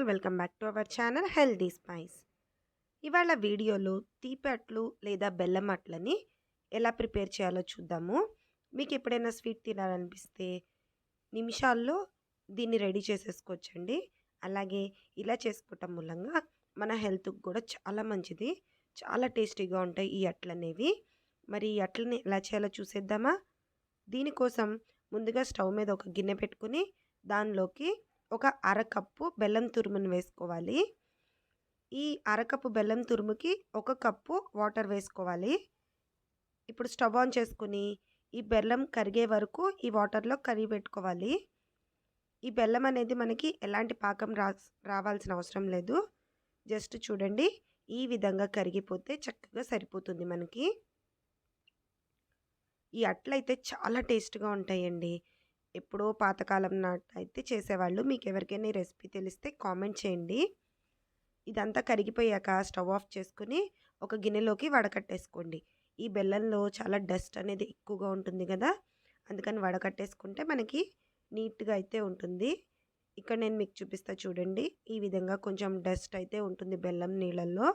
All welcome back to our channel healthy spice ఇవాళ వీడియోలో అట్లు లేదా బెల్లం అట్లని ఎలా ప్రిపేర్ చేయాలో చూద్దాము. మీకు ఎప్పుడైనా స్వీట్ తినాలనిపిస్తే నిమిషాల్లో దీన్ని రెడీ చేసేసుకోవచ్చండి. అలాగే ఇలా చేసుకోవటం మూలంగా మన హెల్త్కి కూడా చాలా మంచిది. చాలా టేస్టీగా ఉంటాయి ఈ అట్లు అనేవి మరి ఈ అట్లని ఎలా చేయాలో చూసేద్దామా? దీనికోసం ముందుగా స్టవ్ మీద ఒక గిన్నె పెట్టుకుని దానిలోకి ఒక అరకప్పు బెల్లం తురుమును వేసుకోవాలి. ఈ అరకప్పు బెల్లం తురుముకి ఒక కప్పు వాటర్ వేసుకోవాలి. ఇప్పుడు స్టవ్ ఆన్ చేసుకుని ఈ బెల్లం కరిగే వరకు ఈ వాటర్లో కరిగి పెట్టుకోవాలి. ఈ బెల్లం అనేది మనకి ఎలాంటి పాకం రా రావాల్సిన అవసరం లేదు. జస్ట్ చూడండి ఈ విధంగా కరిగిపోతే చక్కగా సరిపోతుంది మనకి. ఈ అట్లయితే చాలా టేస్ట్గా ఉంటాయండి. ఎప్పుడో పాతకాలం నాట అయితే చేసేవాళ్ళు. మీకు ఎవరికైనా ఈ రెసిపీ తెలిస్తే కామెంట్ చేయండి. ఇదంతా కరిగిపోయాక స్టవ్ ఆఫ్ చేసుకుని ఒక గిన్నెలోకి వడకట్టేసుకోండి. ఈ బెల్లంలో చాలా డస్ట్ అనేది ఎక్కువగా ఉంటుంది కదా అందుకని వడకట్టేసుకుంటే మనకి నీట్గా అయితే ఉంటుంది. ఇక్కడ నేను మీకు చూపిస్తా చూడండి. ఈ విధంగా కొంచెం డస్ట్ అయితే ఉంటుంది బెల్లం నీళ్ళల్లో.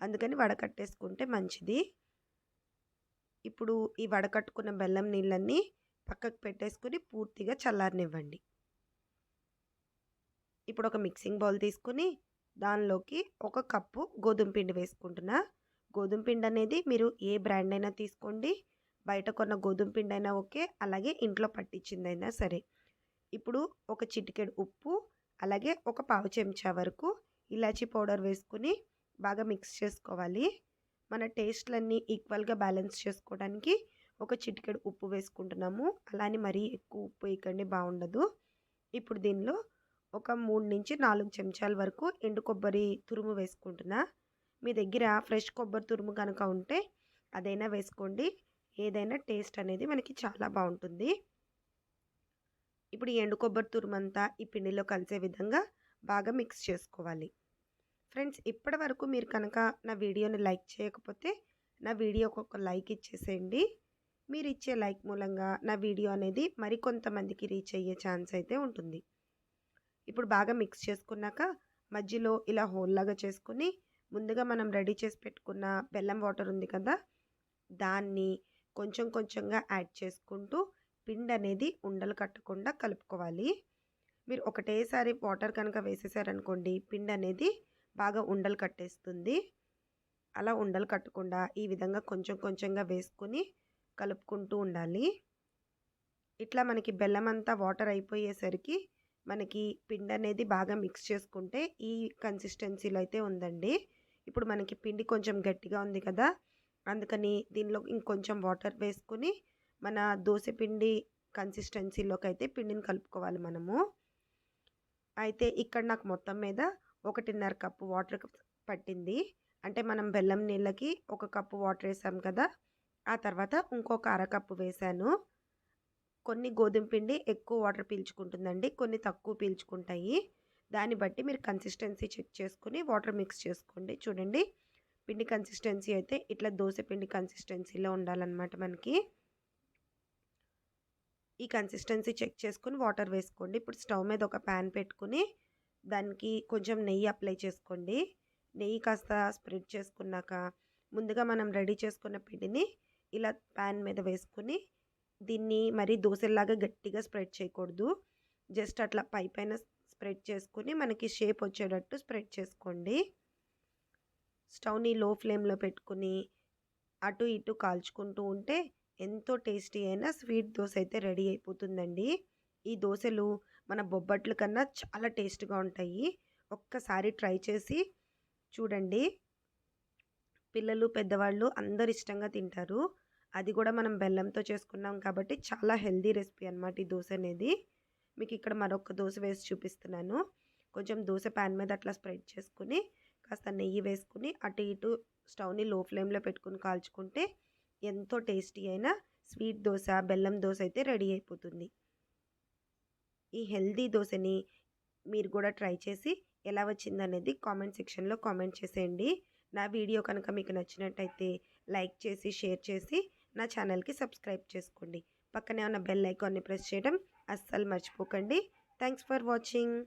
అందుకని వడకట్టేసుకుంటే మంచిది. ఇప్పుడు ఈ వడకట్టుకున్న బెల్లం నీళ్ళన్నీ పక్కకు పెట్టేసుకుని పూర్తిగా చల్లారనివ్వండి. ఇప్పుడు ఒక మిక్సింగ్ బౌల్ తీసుకుని దానిలోకి ఒక కప్పు గోధుమ పిండి వేసుకుంటున్నా. గోధుమ పిండి అనేది మీరు ఏ బ్రాండ్ అయినా తీసుకోండి. బయట కొన్న గోధుమ పిండి అయినా ఓకే అలాగే ఇంట్లో పట్టించిందైనా సరే. ఇప్పుడు ఒక చిటికెడు ఉప్పు అలాగే ఒక పావు చెంచా వరకు ఇలాచీ పౌడర్ వేసుకుని బాగా మిక్స్ చేసుకోవాలి. మన టేస్ట్లన్నీ ఈక్వల్గా బ్యాలెన్స్ చేసుకోవడానికి ఒక చిటికెడు ఉప్పు వేసుకుంటున్నాము. అలానే మరీ ఎక్కువ ఉప్పు వేయకండి బాగుండదు. ఇప్పుడు దీనిలో ఒక మూడు నుంచి నాలుగు చెంచాల వరకు ఎండు కొబ్బరి తురుము వేసుకుంటున్నా. మీ దగ్గర ఫ్రెష్ కొబ్బరి తురుము కనుక ఉంటే అదైనా వేసుకోండి. ఏదైనా టేస్ట్ అనేది మనకి చాలా బాగుంటుంది. ఇప్పుడు ఈ ఎండు కొబ్బరి తురుము అంతా ఈ పిండిలో కలిసే విధంగా బాగా మిక్స్ చేసుకోవాలి. ఫ్రెండ్స్ ఇప్పటి వరకు మీరు కనుక నా వీడియోని లైక్ చేయకపోతే నా వీడియోకి ఒక లైక్ ఇచ్చేసేయండి. మీరు ఇచ్చే లైక్ మూలంగా నా వీడియో అనేది మరికొంతమందికి రీచ్ అయ్యే ఛాన్స్ అయితే ఉంటుంది. ఇప్పుడు బాగా మిక్స్ చేసుకున్నాక మధ్యలో ఇలా హోల్లాగా చేసుకుని ముందుగా మనం రెడీ చేసి పెట్టుకున్న బెల్లం వాటర్ ఉంది కదా దాన్ని కొంచెం కొంచెంగా యాడ్ చేసుకుంటూ పిండి అనేది ఉండలు కట్టకుండా కలుపుకోవాలి. మీరు ఒకటేసారి వాటర్ కనుక వేసేసారనుకోండి పిండి అనేది బాగా ఉండలు కట్టేస్తుంది. అలా ఉండలు కట్టకుండా ఈ విధంగా కొంచెం కొంచెంగా వేసుకుని కలుపుకుంటూ ఉండాలి. ఇట్లా మనకి బెల్లం అంతా వాటర్ అయిపోయేసరికి మనకి పిండి అనేది బాగా మిక్స్ చేసుకుంటే ఈ కన్సిస్టెన్సీలో అయితే ఉందండి. ఇప్పుడు మనకి పిండి కొంచెం గట్టిగా ఉంది కదా అందుకని దీనిలో ఇంకొంచెం వాటర్ వేసుకుని మన దోశ పిండి కన్సిస్టెన్సీలోకి అయితే పిండిని కలుపుకోవాలి మనము. అయితే ఇక్కడ నాకు మొత్తం మీద ఒకటిన్నర కప్పు వాటర్ పట్టింది. అంటే మనం బెల్లం నీళ్ళకి ఒక కప్పు వాటర్ వేసాం కదా ఆ తర్వాత ఇంకొక అరకప్పు వేసాను. కొన్ని గోధుమ పిండి ఎక్కువ వాటర్ పీల్చుకుంటుందండి కొన్ని తక్కువ పీల్చుకుంటాయి. దాన్ని బట్టి మీరు కన్సిస్టెన్సీ చెక్ చేసుకుని వాటర్ మిక్స్ చేసుకోండి. చూడండి పిండి కన్సిస్టెన్సీ అయితే ఇట్లా దోశ పిండి కన్సిస్టెన్సీలో ఉండాలన్నమాట మనకి. ఈ కన్సిస్టెన్సీ చెక్ చేసుకుని వాటర్ వేసుకోండి. ఇప్పుడు స్టవ్ మీద ఒక ప్యాన్ పెట్టుకుని దానికి కొంచెం నెయ్యి అప్లై చేసుకోండి. నెయ్యి కాస్త స్ప్రెడ్ చేసుకున్నాక ముందుగా మనం రెడీ చేసుకున్న పిండిని ఇలా ప్యాన్ మీద వేసుకుని దీన్ని మరీ దోశలాగా గట్టిగా స్ప్రెడ్ చేయకూడదు. జస్ట్ అట్లా పై పైన స్ప్రెడ్ చేసుకుని మనకి షేప్ వచ్చేటట్టు స్ప్రెడ్ చేసుకోండి. స్టవ్ని లో ఫ్లేమ్లో పెట్టుకుని అటు ఇటు కాల్చుకుంటూ ఉంటే ఎంతో టేస్టీ అయిన స్వీట్ దోశ అయితే రెడీ అయిపోతుందండి. ఈ దోశలు మన బొబ్బట్ల కన్నా చాలా టేస్ట్గా ఉంటాయి. ఒక్కసారి ట్రై చేసి చూడండి. పిల్లలు పెద్దవాళ్ళు అందరు ఇష్టంగా తింటారు. అది కూడా మనం బెల్లంతో చేసుకున్నాం కాబట్టి చాలా హెల్దీ రెసిపీ అనమాట ఈ దోశ అనేది. మీకు ఇక్కడ మరొక దోశ వేసి చూపిస్తున్నాను. కొంచెం దోశ ప్యాన్ మీద అట్లా స్ప్రెడ్ చేసుకుని కాస్త నెయ్యి వేసుకుని అటు ఇటు స్టవ్ని లో ఫ్లేమ్లో పెట్టుకుని కాల్చుకుంటే ఎంతో టేస్టీ అయిన స్వీట్ దోశ బెల్లం దోశ అయితే రెడీ అయిపోతుంది. ఈ హెల్దీ దోశని మీరు కూడా ట్రై చేసి ఎలా వచ్చిందనేది కామెంట్ సెక్షన్లో కామెంట్ చేసేయండి. నా వీడియో కనుక మీకు నచ్చినట్టయితే లైక్ చేసి షేర్ చేసి నా ఛానల్కి సబ్స్క్రైబ్ చేసుకోండి. పక్కనే ఉన్న బెల్ ఐకాన్ని ప్రెస్ చేయడం అస్సలు మర్చిపోకండి. Thanks for watching.